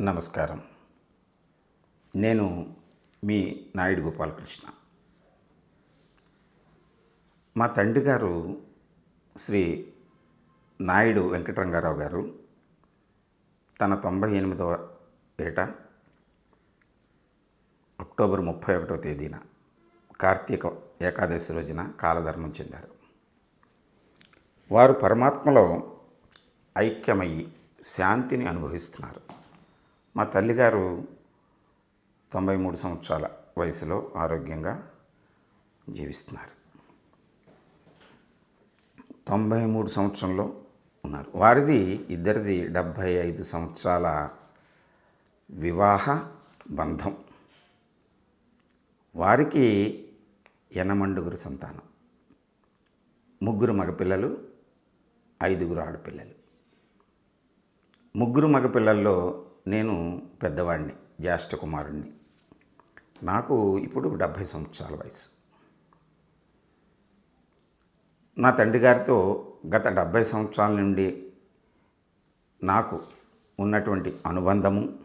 నమస్కారం. నేను మీ నాయుడు గోపాలకృష్ణ. మా తండ్రి గారు శ్రీ నాయుడు వెంకటరంగారావు గారు తన తొంభై ఎనిమిదవ ఏట అక్టోబర్ ముప్పై ఒకటవ తేదీన కార్తీక ఏకాదశి రోజున కాలధర్మం చెందారు. వారు పరమాత్మలో ఐక్యమయ్యి శాంతిని అనుభవిస్తున్నారు. మా తల్లిగారు తొంభై మూడు సంవత్సరాల వయసులో ఆరోగ్యంగా జీవిస్తున్నారు. తొంభై మూడు సంవత్సరంలో ఉన్నారు. వారిది ఇద్దరిది డెబ్భై ఐదు సంవత్సరాల వివాహ బంధం. వారికి ఎనమండుగురు సంతానం. ముగ్గురు మగపిల్లలు ఐదుగురు ఆడపిల్లలు. ముగ్గురు మగపిల్లల్లో నేను పెద్దవాడిని జ్యేష్ఠ కుమారుణ్ణి. నాకు ఇప్పుడు డెబ్భై సంవత్సరాల వయసు. నా తండ్రి గారితో గత డెబ్భై సంవత్సరాల నుండి నాకు ఉన్నటువంటి అనుబంధము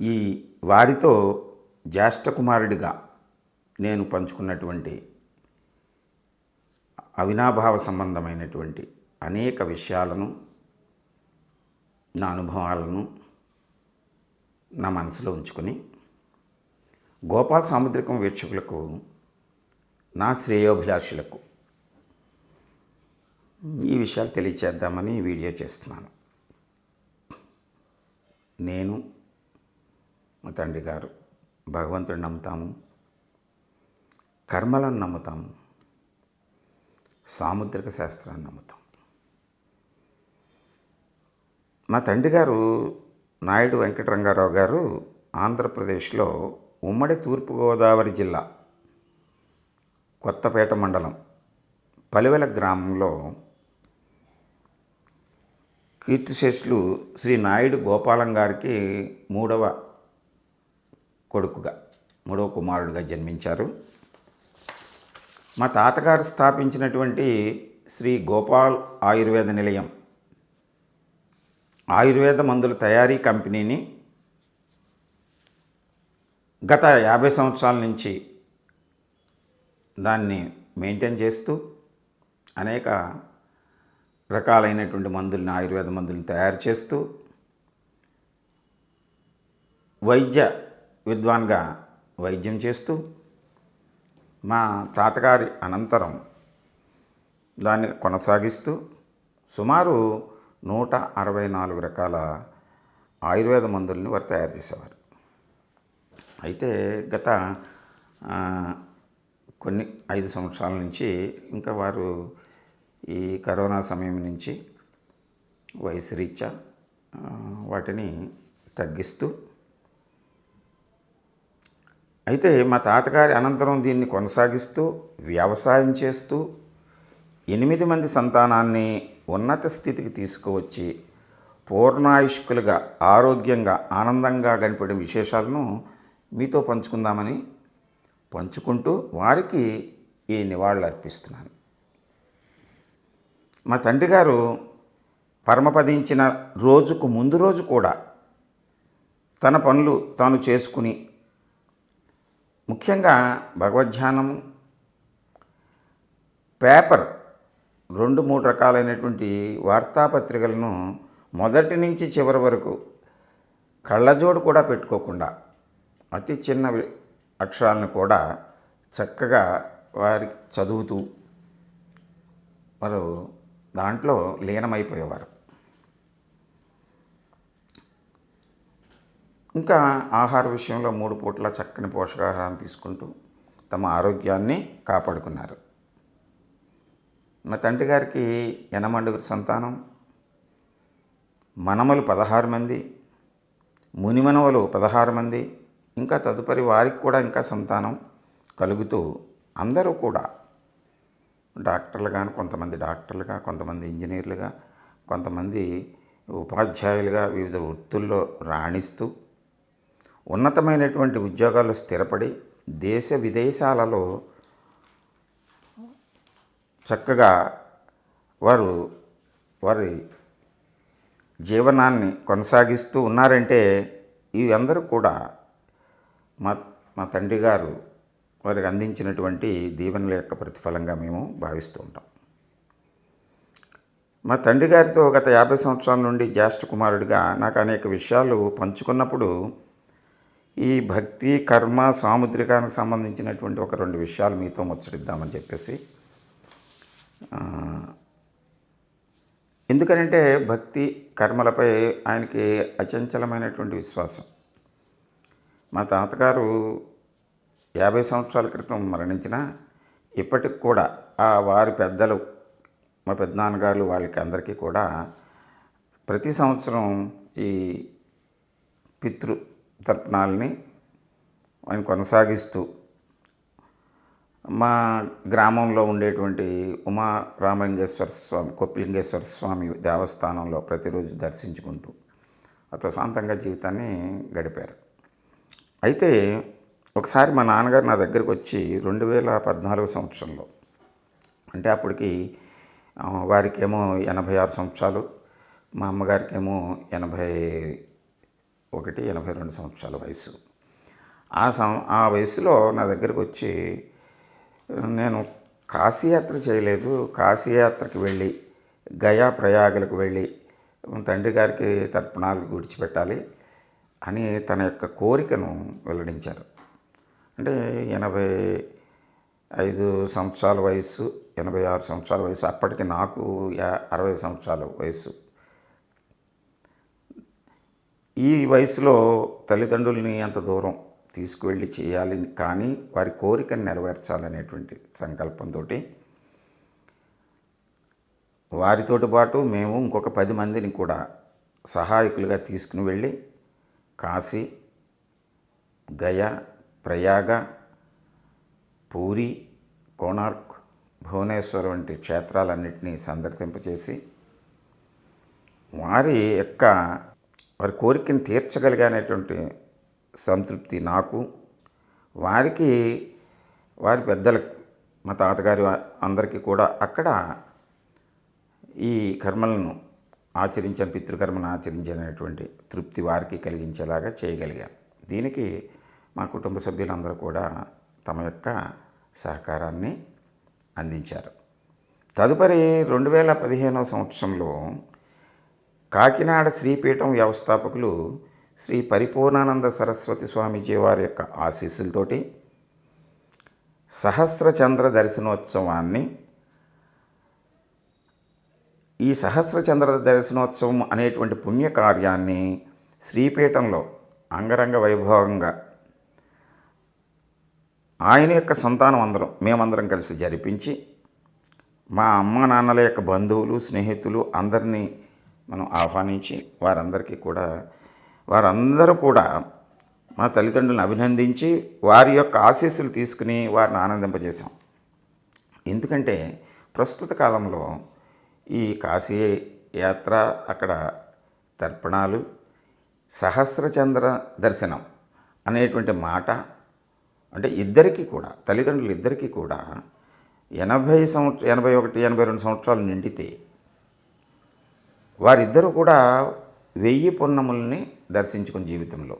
ఈ వారితో జ్యేష్ఠ కుమారుడిగా నేను పంచుకున్నటువంటి అవినాభావ సంబంధమైనటువంటి అనేక విషయాలను నా అనుభవాలను నా మనసులో ఉంచుకొని గోపాల్ సాముద్రికం వీక్షకులకు నా శ్రేయోభిలాషులకు ఈ విషయాలు తెలియచేద్దామని వీడియో చేస్తున్నాను. నేను మా తండ్రి గారు భగవంతుడిని నమ్ముతాము కర్మలను నమ్ముతాము సాముద్రిక శాస్త్రాన్ని నమ్ముతాం మా తండ్రి గారు నాయుడు వెంకటరంగారావు గారు ఆంధ్రప్రదేశ్లో ఉమ్మడి తూర్పుగోదావరి జిల్లా కొత్తపేట మండలం పలివెల గ్రామంలో కీర్తిశేషులు శ్రీ నాయుడు గోపాలం గారికి మూడవ కొడుకుగా మూడవ కుమారుడిగా జన్మించారు. మా తాతగారు స్థాపించినటువంటి శ్రీ గోపాల్ ఆయుర్వేద నిలయం ఆయుర్వేద మందుల తయారీ కంపెనీని గత యాభై సంవత్సరాల నుంచి దాన్ని మెయింటైన్ చేస్తూ అనేక రకాలైనటువంటి మందుల్ని ఆయుర్వేద మందుల్ని తయారు చేస్తూ వైద్య విద్వాన్గా వైద్యం చేస్తూ మా తాతగారి అనంతరం దాన్ని కొనసాగిస్తూ సుమారు నూట అరవై నాలుగు రకాల ఆయుర్వేద మందులను వారు తయారు చేసేవారు. అయితే గత కొన్ని ఐదు సంవత్సరాల నుంచి ఇంకా వారు ఈ కరోనా సమయం నుంచి వయసు రీత్యా వాటిని తగ్గిస్తూ అయితే మా తాతగారి అనంతరం దీన్ని కొనసాగిస్తూ వ్యవసాయం చేస్తూ ఎనిమిది మంది సంతానాన్ని ఉన్నత స్థితికి తీసుకువచ్చి పూర్ణాయుష్కులుగా ఆరోగ్యంగా ఆనందంగా కనిపడే విశేషాలను మీతో పంచుకుందామని పంచుకుంటూ వారికి ఈ నివాళులు అర్పిస్తున్నాను. మా తండ్రి గారు పరమపదించిన రోజుకు ముందు రోజు కూడా తన పనులు తాను చేసుకుని ముఖ్యంగా భగవద్ధ్యానము పేపర్ రెండు మూడు రకాలైనటువంటి వార్తాపత్రికలను మొదటి నుంచి చివరి వరకు కళ్ళజోడు కూడా పెట్టుకోకుండా అతి చిన్న అక్షరాలను కూడా చక్కగా వారికి చదువుతూ వారు దాంట్లో లీనమైపోయేవారు. ఇంకా ఆహార విషయంలో మూడు పూట్ల చక్కని పోషకాహారం తీసుకుంటూ తమ ఆరోగ్యాన్ని కాపాడుకున్నారు. మా తండ్రి గారికి ఎనమండుగురు సంతానం. మనమలు పదహారు మంది మునిమనవలు పదహారు మంది ఇంకా తదుపరి వారికి కూడా ఇంకా సంతానం కలుగుతూ అందరూ కూడా డాక్టర్లుగా కొంతమంది డాక్టర్లుగా కొంతమంది ఇంజనీర్లుగా కొంతమంది ఉపాధ్యాయులుగా వివిధ వృత్తుల్లో రాణిస్తూ ఉన్నతమైనటువంటి ఉద్యోగాలు స్థిరపడి దేశ విదేశాలలో చక్కగా వారు వారి జీవనాన్ని కొనసాగిస్తూ ఉన్నారంటే ఇవి అందరూ కూడా మా మా తండ్రి గారు వారికి అందించినటువంటి దీవెనల యొక్క ప్రతిఫలంగా మేము భావిస్తూ ఉంటాం. మా తండ్రి గారితో గత యాభై సంవత్సరాల నుండి జ్యేష్ఠ కుమారుడిగా నాకు అనేక విషయాలు పంచుకున్నప్పుడు ఈ భక్తి కర్మ సాముద్రికానికి సంబంధించినటువంటి ఒక రెండు విషయాలు మీతో ముచ్చటిద్దామని చెప్పేసి ఎందుకనంటే భక్తి కర్మలపై ఆయనకి అచంచలమైనటువంటి విశ్వాసం. మా తాతగారు యాభై సంవత్సరాల క్రితం మరణించిన ఇప్పటికి కూడా ఆ వారి పెద్దలు మా పెద్దనాన్నగారు వాళ్ళకి అందరికీ కూడా ప్రతి సంవత్సరం ఈ పితృ తర్పణాలని ఆయన కొనసాగిస్తూ మా గ్రామంలో ఉండేటువంటి ఉమా రామలింగేశ్వర స్వామి కొప్పలింగేశ్వర స్వామి దేవస్థానంలో ప్రతిరోజు దర్శించుకుంటూ ప్రశాంతంగా జీవితాన్ని గడిపారు. అయితే ఒకసారి మా నాన్నగారు నా దగ్గరికి వచ్చి రెండు వేల పద్నాలుగు సంవత్సరంలో అంటే అప్పటికి వారికేమో ఎనభై ఆరు సంవత్సరాలు మా అమ్మగారికేమో ఎనభై ఒకటి ఎనభై రెండు సంవత్సరాల వయసు. ఆ సం ఆ వయసులో నా దగ్గరికి వచ్చి నేను కాశీయాత్ర చేయలేదు. కాశీయాత్రకు వెళ్ళి గయా ప్రయాగలకు వెళ్ళి తండ్రి గారికి తర్పణాలు విడిచిపెట్టాలి అని తన యొక్క కోరికను వెల్లడించారు. అంటే ఎనభై ఐదు సంవత్సరాల వయసు ఎనభై ఆరు సంవత్సరాల వయసు అప్పటికి నాకు అరవై సంవత్సరాల వయసు ఈ వయసులో తల్లిదండ్రుల్ని అంత దూరం తీసుకువెళ్ళి చేయాలి కానీ వారి కోరికను నెరవేర్చాలనేటువంటి సంకల్పంతో వారితో పాటు మేము ఇంకొక పది మందిని కూడా సహాయకులుగా తీసుకుని వెళ్ళి కాశీ గయా ప్రయాగ పూరి కోణార్క్ భువనేశ్వర్ వంటి క్షేత్రాలన్నింటినీ సందర్శింపచేసి వారి యొక్క వారి కోరికను తీర్చగలిగానేటువంటి సంతృప్తి నాకు. వారికి వారి పెద్దలకు మా తాతగారి అందరికీ కూడా అక్కడ ఈ కర్మలను ఆచరించాను పితృకర్మను ఆచరించినటువంటి తృప్తి వారికి కలిగించేలాగా చేయగలిగాను. దీనికి మా కుటుంబ సభ్యులందరూ కూడా తమ యొక్క సహకారాన్ని అందించారు. తదుపరి రెండు వేల పదిహేనవ సంవత్సరంలో కాకినాడ శ్రీపీఠం వ్యవస్థాపకులు శ్రీ పరిపూర్ణానంద సరస్వతి స్వామీజీ వారి యొక్క ఆశీస్సులతోటి సహస్రచంద్ర దర్శనోత్సవాన్ని ఈ సహస్రచంద్ర దర్శనోత్సవం అనేటువంటి పుణ్యకార్యాన్ని శ్రీపీఠంలో అంగరంగ వైభవంగా ఆయన యొక్క సంతానం అందరం మేమందరం కలిసి జరిపించి మా అమ్మ నాన్నల యొక్క బంధువులు స్నేహితులు అందరినీ మనం ఆహ్వానించి వారందరికీ కూడా వారందరూ కూడా మా తల్లిదండ్రులను అభినందించి వారి యొక్క ఆశీస్సులు తీసుకుని వారిని ఆనందింపజేశాం. ఎందుకంటే ప్రస్తుత కాలంలో ఈ కాశీ యాత్ర అక్కడ తర్పణాలు సహస్రచంద్ర దర్శనం అనేటువంటి మాట అంటే ఇద్దరికీ కూడా తల్లిదండ్రులు ఇద్దరికీ కూడా ఎనభై సంవత్సర ఎనభై ఒకటి ఎనభై రెండు సంవత్సరాలు నిండితే వారిద్దరూ కూడా వెయ్యి పున్నముల్ని దర్శించుకున్న జీవితంలో.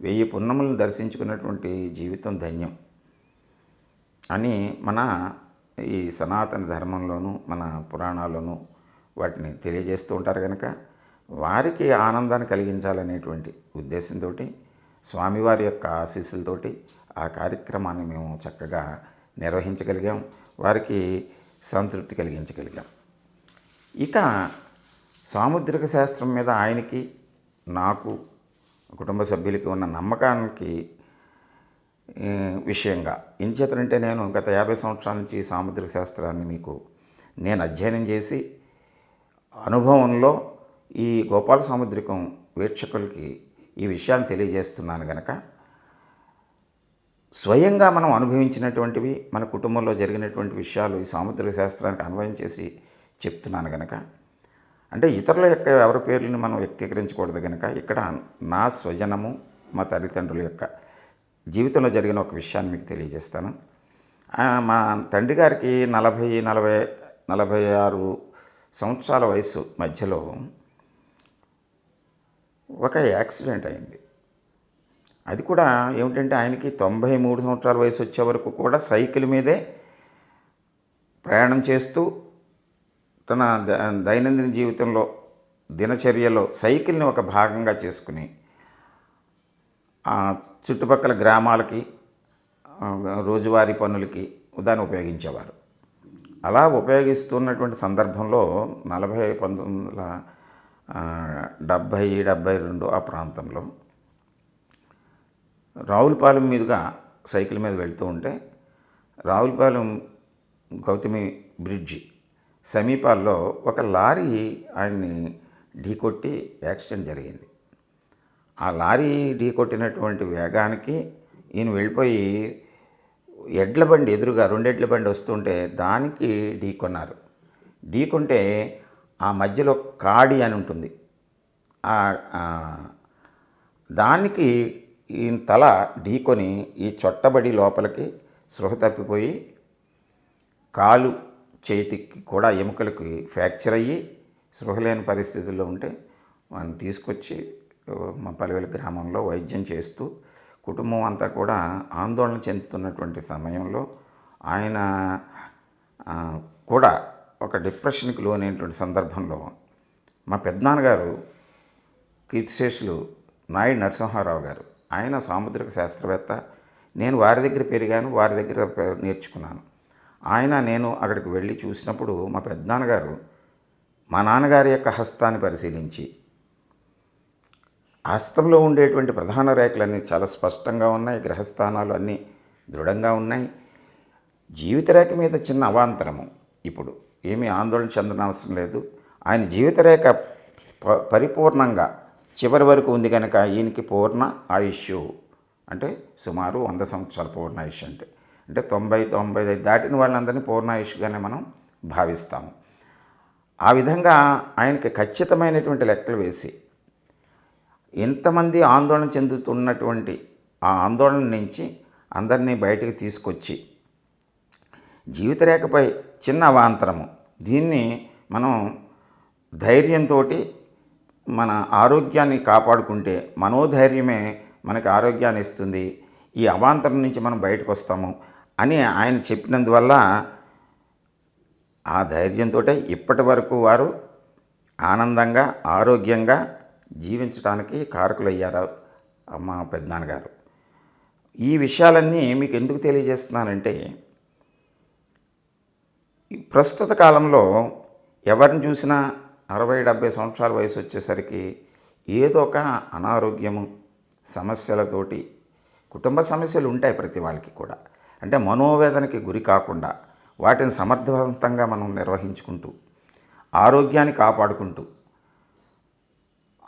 వెయ్యి పున్నములను దర్శించుకున్నటువంటి జీవితం ధన్యం. అని మన ఈ సనాతన ధర్మంలోనూ మన పురాణాల్లోనూ వాటిని తెలియజేస్తూ ఉంటారు కనుక వారికి ఆనందాన్ని కలిగించాలనేటువంటి ఉద్దేశంతో స్వామివారి యొక్క ఆశీస్సులతోటి ఆ కార్యక్రమాన్ని మేము చక్కగా నిర్వహించగలిగాం. వారికి సంతృప్తి కలిగించగలిగాం. ఇక సాముద్రిక శాస్త్రం మీద ఆయనకి నాకు కుటుంబ సభ్యులకి ఉన్న నమ్మకానికి విషయంగా. ఇంచేతనంటే నేను గత యాభై సంవత్సరాల నుంచి ఈ సాముద్రిక శాస్త్రాన్ని మీకు నేను అధ్యయనం చేసి అనుభవంలో ఈ గోపాల సాముద్రికం వీక్షకులకి ఈ విషయాన్ని తెలియజేస్తున్నాను గనక స్వయంగా మనం అనుభవించినటువంటివి మన కుటుంబంలో జరిగినటువంటి విషయాలు ఈ సాముద్రిక శాస్త్రానికి అన్వయం చేసి చెప్తున్నాను గనక అంటే ఇతరుల యొక్క ఎవరి పేర్లను మనం వ్యక్తీకరించకూడదు కనుక ఇక్కడ నా స్వజనము మా తల్లిదండ్రుల యొక్క జీవితంలో జరిగిన ఒక విషయాన్ని మీకు తెలియజేస్తాను. మా తండ్రి గారికి నలభై నలభై నలభై ఆరు సంవత్సరాల వయసు మధ్యలో ఒక యాక్సిడెంట్ అయింది. అది కూడా ఏమిటంటే ఆయనకి తొంభై మూడు సంవత్సరాల వయసు వచ్చే వరకు కూడా సైకిల్ మీదే ప్రయాణం చేస్తూ తన ద- దైనందిన జీవితంలో దినచర్యలో సైకిల్ని ఒక భాగంగా చేసుకుని చుట్టుపక్కల గ్రామాలకి రోజువారీ పనులకి దాన్ని ఉపయోగించేవారు. అలా ఉపయోగిస్తున్నటువంటి సందర్భంలో నలభై పంతొమ్మిది వందల డెబ్భై డెబ్భై రెండు ఆ ప్రాంతంలో రావులపాలెం మీదుగా సైకిల్ మీద వెళ్తూ ఉంటే రావులపాలెం గౌతమి బ్రిడ్జి సమీపాల్లో ఒక లారీ ఆయన్ని ఢీకొట్టి యాక్సిడెంట్ జరిగింది. ఆ లారీ ఢీకొట్టినటువంటి వేగానికి ఈయన వెళ్ళిపోయి ఎడ్ల బండి ఎదురుగా రెండెడ్ల బండి వస్తుంటే దానికి ఢీకొన్నారు. ఢీకొంటే ఆ మధ్యలో కాడి అని ఉంటుంది. ఆ దానికి ఈయన తల ఢీకొని ఈ చొట్టబడి లోపలికి స్పృహ తప్పిపోయి కాలు చేతికి కూడా ఎముకలకి ఫ్రాక్చర్ అయ్యి సృహలేని పరిస్థితుల్లో ఉంటే వాళ్ళని తీసుకొచ్చి మా పలివెల గ్రామంలో వైద్యం చేస్తూ కుటుంబం అంతా కూడా ఆందోళన చెందుతున్నటువంటి సమయంలో ఆయన కూడా ఒక డిప్రెషన్కి లోనైనటువంటి సందర్భంలో మా పెద్దనాన్నగారు కీర్తిశేషులు నాయుడు నరసింహారావు గారు. ఆయన సాముద్రిక శాస్త్రవేత్త. నేను వారి దగ్గర పెరిగాను వారి దగ్గర నేర్చుకున్నాను. ఆయన నేను అక్కడికి వెళ్ళి చూసినప్పుడు మా పెద్దనాన్నగారు మా నాన్నగారి యొక్క హస్తాన్ని పరిశీలించి హస్తంలో ఉండేటువంటి ప్రధాన రేఖలన్నీ చాలా స్పష్టంగా ఉన్నాయి గ్రహస్థానాలు అన్నీ దృఢంగా ఉన్నాయి. జీవిత రేఖ మీద చిన్న అవాంతరము ఇప్పుడు. ఏమీ ఆందోళన చెందనవసరం లేదు. ఆయన జీవితరేఖ ప పరిపూర్ణంగా చివరి వరకు ఉంది కనుక ఈయనకి పూర్ణ ఆయుష్ అంటే సుమారు వంద సంవత్సరాల పూర్ణ ఆయుష్ అంటే అంటే తొంభై తొంభై దాటిన వాళ్ళందరినీ పూర్ణాయుష్గానే మనం భావిస్తాము. ఆ విధంగా ఆయనకి ఖచ్చితమైనటువంటి లెక్కలు వేసి ఎంతమంది ఆందోళన చెందుతున్నటువంటి ఆ ఆందోళన నుంచి అందరినీ బయటకు తీసుకొచ్చి జీవితరేఖపై చిన్న అవాంతరము. దీన్ని మనం ధైర్యంతో మన ఆరోగ్యాన్ని కాపాడుకుంటే మనోధైర్యమే మనకి ఆరోగ్యాన్ని ఇస్తుంది. ఈ అవాంతరం నుంచి మనం బయటకు వస్తాము అని ఆయన చెప్పినందువల్ల ఆ ధైర్యంతో ఇప్పటి వరకు వారు ఆనందంగా ఆరోగ్యంగా జీవించడానికి కారకులయ్యారు అమ్మ పెద్దనాన్నగారు. ఈ విషయాలన్నీ మీకు ఎందుకు తెలియజేస్తున్నానంటే ప్రస్తుత కాలంలో ఎవరిని చూసినా అరవై డెబ్భై సంవత్సరాల వయసు వచ్చేసరికి ఏదో ఒక అనారోగ్యము సమస్యలతోటి కుటుంబ సమస్యలు ఉంటాయి ప్రతి వాళ్ళకి కూడా. అంటే మనోవేదనకి గురి కాకుండా వాటిని సమర్థవంతంగా మనం నిర్వహించుకుంటూ ఆరోగ్యాన్ని కాపాడుకుంటూ.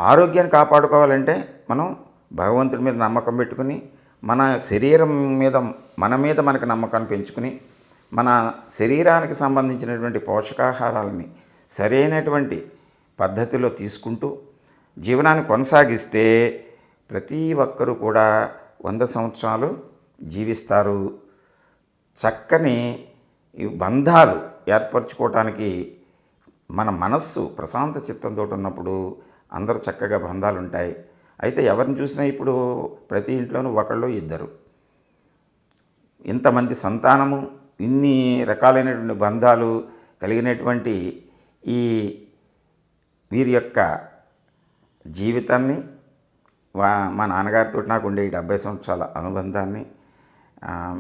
ఆరోగ్యాన్ని కాపాడుకోవాలంటే మనం భగవంతుడి మీద నమ్మకం పెట్టుకుని మన శరీరం మీద మన మీద మనకు నమ్మకాన్ని పెంచుకుని మన శరీరానికి సంబంధించినటువంటి పోషకాహారాలని సరైనటువంటి పద్ధతిలో తీసుకుంటూ జీవనాన్ని కొనసాగిస్తే ప్రతి ఒక్కరూ కూడా వంద సంవత్సరాలు జీవిస్తారు. చక్కని ఈ బంధాలు ఏర్పరచుకోవటానికి మన మనస్సు ప్రశాంత చిత్తంతో ఉన్నప్పుడు అందరూ చక్కగా బంధాలు ఉంటాయి అయితే ఎవరిని చూసినా ఇప్పుడు ప్రతి ఇంట్లోనూ ఒకళ్ళు ఇద్దరు. ఇంతమంది సంతానము ఇన్ని రకాలైనటువంటి బంధాలు కలిగినటువంటి ఈ వీరి యొక్క జీవితాన్ని వా మా నాన్నగారితో నాకు ఉండే ఈ డెబ్బై సంవత్సరాల అనుబంధాన్ని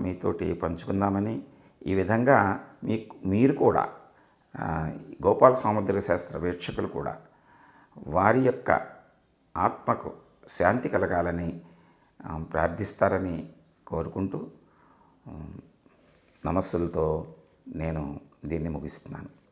మీతోటి పంచుకుందామని ఈ విధంగా మీకు మీరు కూడా గోపాల సాముద్రిక శాస్త్ర వీక్షకులు కూడా వారి యొక్క ఆత్మకు శాంతి కలగాలని ప్రార్థిస్తారని కోరుకుంటూ నమస్సులతో నేను దీన్ని ముగిస్తున్నాను.